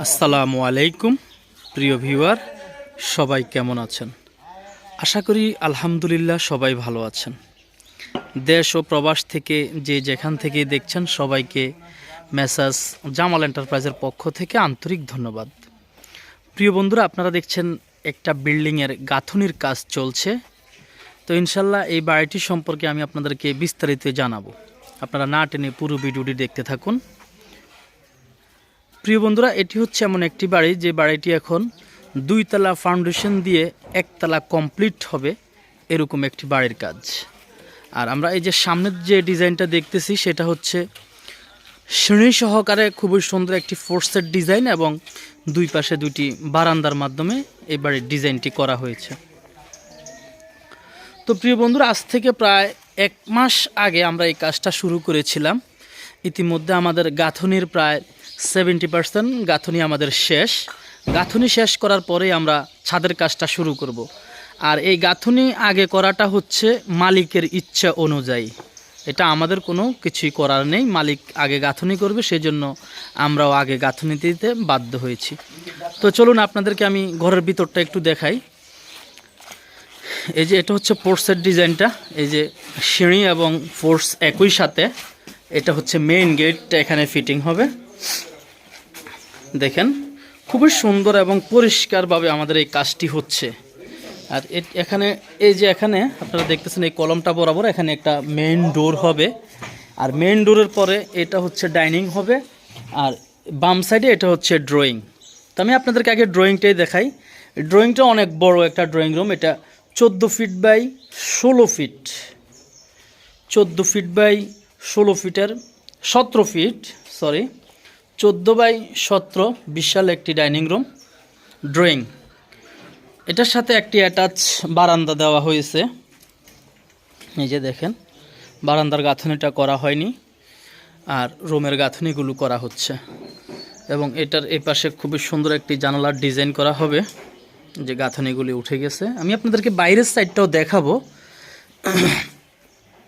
আসসালামু আলাইকুম, প্রিয় ভিউয়ার, সবাই কেমন আছেন? আশা করি আলহামদুলিল্লাহ সবাই ভালো আছেন। দেশ ও প্রবাস থেকে যে যেখান থেকে দেখছেন সবাইকে মেসাজ জামাল এন্টারপ্রাইজের পক্ষ থেকে আন্তরিক ধন্যবাদ। প্রিয় বন্ধুরা, আপনারা দেখছেন একটা বিল্ডিংয়ের গাঁথনির কাজ চলছে। তো ইনশাল্লাহ এই বাড়িটি সম্পর্কে আমি আপনাদেরকে বিস্তারিত জানাব। আপনারা না টেনে পুরো ভিডিওটি দেখতে থাকুন। প্রিয় বন্ধুরা, এটি হচ্ছে এমন একটি বাড়ি যে বাড়িটি এখন দুইতলা ফাউন্ডেশন দিয়ে একতলা কমপ্লিট হবে, এরকম একটি বাড়ির কাজ। আর আমরা এই যে সামনের যে ডিজাইনটা দেখতেছি, সেটা হচ্ছে শ্রেণি সহকারে খুবই সুন্দর একটি ফোর্সের ডিজাইন এবং দুই পাশে দুইটি বারান্দার মাধ্যমে এই বাড়ির ডিজাইনটি করা হয়েছে। তো প্রিয় বন্ধুরা, আজ থেকে প্রায় এক মাস আগে আমরা এই কাজটা শুরু করেছিলাম। ইতিমধ্যে আমাদের গাঁথনির প্রায় সেভেন্টি পার্সেন্ট গাঁথনি আমাদের শেষ। গাঁথনি শেষ করার পরে আমরা ছাদের কাজটা শুরু করব। আর এই গাঁথনি আগে করাটা হচ্ছে মালিকের ইচ্ছা অনুযায়ী। এটা আমাদের কোনো কিছুই করার নেই। মালিক আগে গাঁথনি করবে, সেজন্য আমরাও আগে গাঁথনি দিতে বাধ্য হয়েছি। তো চলুন আপনাদেরকে আমি ঘরের ভিতরটা একটু দেখাই। এই যে এটা হচ্ছে পোর্সের ডিজাইনটা। এই যে সিঁড়ি এবং ফোর্স একই সাথে। এটা হচ্ছে মেইন গেটটা, এখানে ফিটিং হবে। দেখেন, খুবই সুন্দর এবং পরিষ্কারভাবে আমাদের এই কাজটি হচ্ছে। আর এখানে, এই যে এখানে, আপনারা দেখতেছেন এই কলমটা বরাবর এখানে একটা মেইন ডোর হবে। আর মেইন ডোরের পরে এটা হচ্ছে ডাইনিং হবে, আর বাম সাইডে এটা হচ্ছে ড্রয়িং তো আমি আপনাদেরকে আগে ড্রয়িংটাই দেখাই। ড্রয়িংটা অনেক বড় একটা ড্রয়িং রুম এটা চোদ্দ ফিট বাই ষোলো ফিট চোদ্দ ফিট বাই ষোলো ফিটের সতেরো ফিট সরি চোদ্দ বাই সতেরো বিশাল একটি ডাইনিং রুম, ড্রয়িং। এটার সাথে একটি অ্যাটাচ বারান্দা দেওয়া হয়েছে। এই যে দেখেন, বারান্দার গাঁথনিটা করা হয়নি আর রুমের গাঁথনিগুলো করা হচ্ছে। এবং এটার এই পাশে খুবই সুন্দর একটি জানালার ডিজাইন করা হবে, যে গাঁথনিগুলি উঠে গেছে। আমি আপনাদেরকে বাইরের সাইডটাও দেখাবো।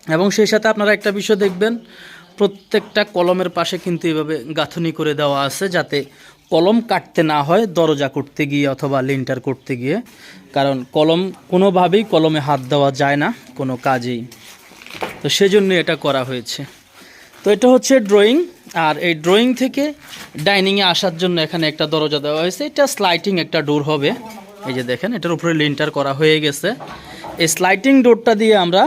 এবং সেই সাথে আপনারা একটা বিষয় দেখবেন প্রত্যেকটা কলমের পাশে কিন্তু এভাবে গাঁথনি করে দেওয়া আছে যাতে কলম কাটতে না হয় দরজা করতে গিয়ে অথবা লিন্টার করতে গিয়ে। কারণ কলম কোনোভাবেই কলমে হাত দেওয়া যায় না, কোনো কাজেই। তো সেজন্য এটা করা হয়েছে। তো এটা হচ্ছে ড্রয়িং, আর এই ড্রয়িং থেকে ডাইনিংয়ে আসার জন্য এখানে একটা দরজা দেওয়া হয়েছে। এটা স্লাইটিং একটা ডোর হবে। এই যে দেখেন, এটার উপরে লিন্টার করা হয়ে গেছে। এই স্লাইটিং ডোরটা দিয়ে আমরা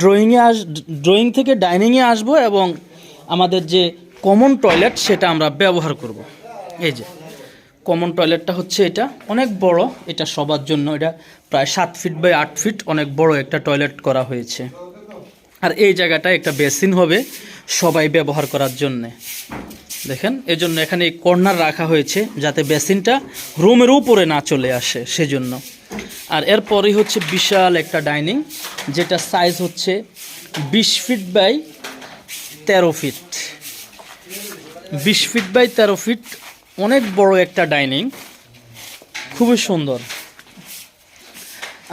ড্রয়িংয়ে আস ড্রয়িং থেকে ডাইনিংয়ে আসব এবং আমাদের যে কমন টয়লেট সেটা আমরা ব্যবহার করব। এই যে কমন টয়লেটটা হচ্ছে এটা, অনেক বড়, এটা সবার জন্য, এটা প্রায় সাত ফিট বাই আট ফিট অনেক বড় একটা টয়লেট করা হয়েছে। আর এই জায়গাটা একটা বেসিন হবে সবাই ব্যবহার করার জন্যে। দেখেন, এজন্য এখানে কর্নার রাখা হয়েছে যাতে বেসিনটা রুমের উপরে না চলে আসে, সেজন্য। আর এরপরেই হচ্ছে বিশাল একটা ডাইনিং, যেটা সাইজ হচ্ছে বিশ ফিট বাই তেরো ফিট বিশ ফিট বাই তেরো ফিট অনেক বড় একটা ডাইনিং, খুবই সুন্দর।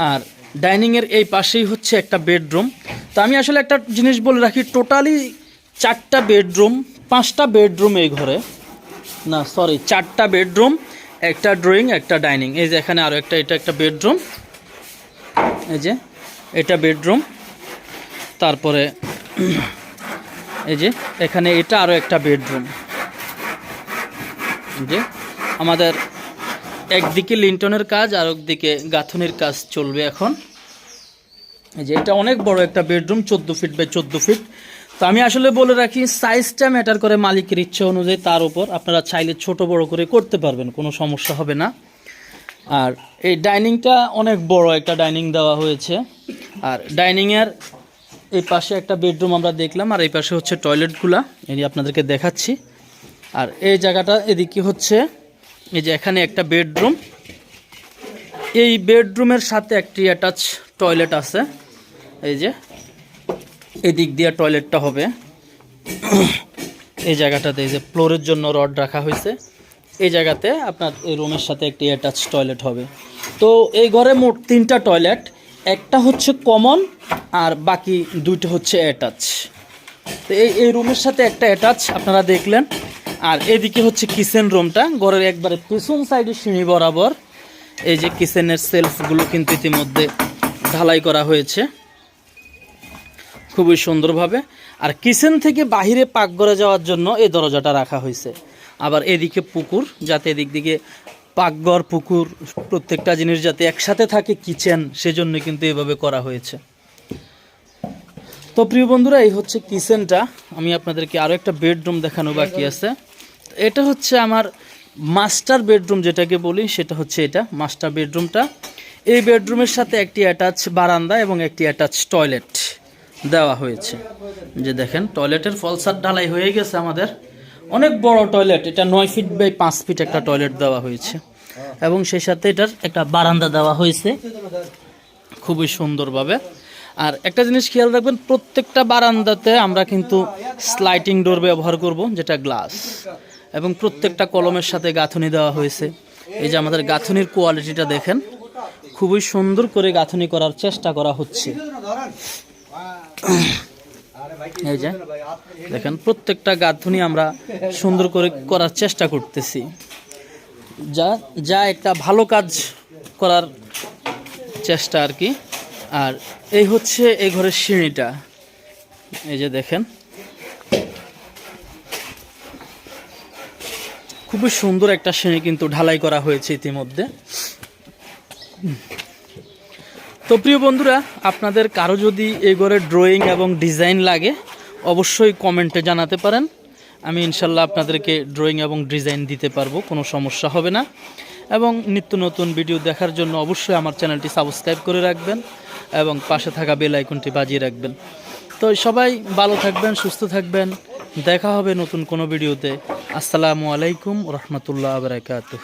আর ডাইনিংয়ের এই পাশেই হচ্ছে একটা বেডরুম। তো আমি আসলে একটা জিনিস বলে রাখি, টোটালি চারটা বেডরুম, পাঁচটা বেডরুম এই ঘরে। না সরি চারটা বেডরুম একটা ড্রয়িং একটা ডাইনিং এই যে এখানে আরও একটা, এটা একটা বেডরুম এই যে, এটা বেডরুম তারপরে, এই যে, এখানে এটা আরও একটা বেডরুম যে, আমাদের একদিকে লিন্টনের কাজ, আর একদিকে গাঁথনির কাজ চলবে এখন। এই যে, এটা অনেক বড় একটা বেডরুম চোদ্দ ফিট বাই চোদ্দ ফিট তো আমি আসলে বলে রাখি সাইজটা ম্যাটার করে মালিকের ইচ্ছা অনুযায়ী তার উপর আপনারা চাইলে ছোট বড় করে করতে পারবেন, কোনো সমস্যা হবে না। আর এই ডাইনিংটা অনেক বড় একটা ডাইনিং দেওয়া হয়েছে। আর ডাইনিংয়ের এই পাশে একটা বেডরুম আমরা দেখলাম, আর এই পাশে হচ্ছে টয়লেটগুলা এই আপনাদেরকে দেখাচ্ছি। আর এই জায়গাটা এদিকে হচ্ছে, এই যে এখানে একটা বেডরুম এই বেডরুমের সাথে একটি অ্যাটাচ টয়লেট আছে, এই যে। এদিক দিয়ে টয়লেটটা হবে। এই জায়গাটাতে এই যে ফ্লোরের জন্য রড রাখা হয়েছে। এই জায়গাতে আপনার এই রুমের সাথে একটি অ্যাটাচ টয়লেট হবে। তো এই ঘরে মোট তিনটা টয়লেট, একটা হচ্ছে কমন আর বাকি দুইটা হচ্ছে অ্যাটাচ। তো এই এই রুমের সাথে একটা অ্যাটাচ আপনারা দেখলেন। আর এদিকে হচ্ছে কিচেন রুমটা, ঘরের একবারে পিছন সাইডে সিঁড়ি বরাবর। এই যে কিচেনের সেলফগুলো কিন্তু ইতিমধ্যে ঢালাই করা হয়েছে। খুবই সুন্দরভাবে। আর কিচেন থেকে বাহিরে পাক পাকঘরে যাওয়ার জন্য এই দরজাটা রাখা হয়েছে। আবার এদিকে পুকুর, যাতে এদিক দিকে পাকঘর, পুকুর, প্রত্যেকটা জিনিস যাতে একসাথে থাকে কিচেন সেজন্য কিন্তু এভাবে করা হয়েছে। তো প্রিয় বন্ধুরা, এই হচ্ছে কিচেনটা। আমি আপনাদেরকে আরও একটা বেডরুম দেখানো বাকি আছে। এটা হচ্ছে আমার মাস্টার বেডরুম যেটাকে বলি, সেটা হচ্ছে এটা, মাস্টার বেডরুমটা। এই বেডরুমের সাথে একটি অ্যাটাচ বারান্দা এবং একটি অ্যাটাচ টয়লেট। দেওয়া হয়েছে। যে দেখেন, টয়লেটের ফলসার ঢালাই হয়ে গেছে আমাদের। অনেক বড় টয়লেট, এটা নয় ফিট বাই পাঁচ ফিট একটা টয়লেট দেওয়া হয়েছে। এবং সেই সাথে এটার একটা বারান্দা দেওয়া হয়েছে, খুবই সুন্দরভাবে। আর একটা জিনিস খেয়াল রাখবেন, প্রত্যেকটা বারান্দাতে আমরা কিন্তু স্লাইটিং ডোর ব্যবহার করব, যেটা গ্লাস। এবং প্রত্যেকটা কলমের সাথে গাঁথনি দেওয়া হয়েছে। এই যে আমাদের গাঁথনির কোয়ালিটিটা দেখেন, খুবই সুন্দর করে গাঁথনি করার চেষ্টা করা হচ্ছে। এই যে, দেখেন, প্রত্যেকটা গাঁথনি আমরা সুন্দর করে করার চেষ্টা করতেছি। যা যা একটা ভালো কাজ করার চেষ্টা আর কি। আর এই হচ্ছে এই ঘরের সিঁড়িটা। এই যে দেখেন, খুবই সুন্দর একটা সিঁড়ি কিন্তু ঢালাই করা হয়েছে ইতিমধ্যে। তো প্রিয় বন্ধুরা, আপনাদের কারও যদি এই ঘরের ড্রয়িং এবং ডিজাইন লাগে, অবশ্যই কমেন্টে জানাতে পারেন। আমি ইনশাল্লাহ আপনাদেরকে ড্রয়িং এবং ডিজাইন দিতে পারব, কোনো সমস্যা হবে না। এবং নিত্য নতুন ভিডিও দেখার জন্য অবশ্যই আমার চ্যানেলটি সাবস্ক্রাইব করে রাখবেন এবং পাশে থাকা বেল আইকনটি বাজিয়ে রাখবেন। তো সবাই ভালো থাকবেন, সুস্থ থাকবেন। দেখা হবে নতুন কোনো ভিডিওতে আসসালামু আলাইকুম, রহমতুল্লাহ বারকাতুহ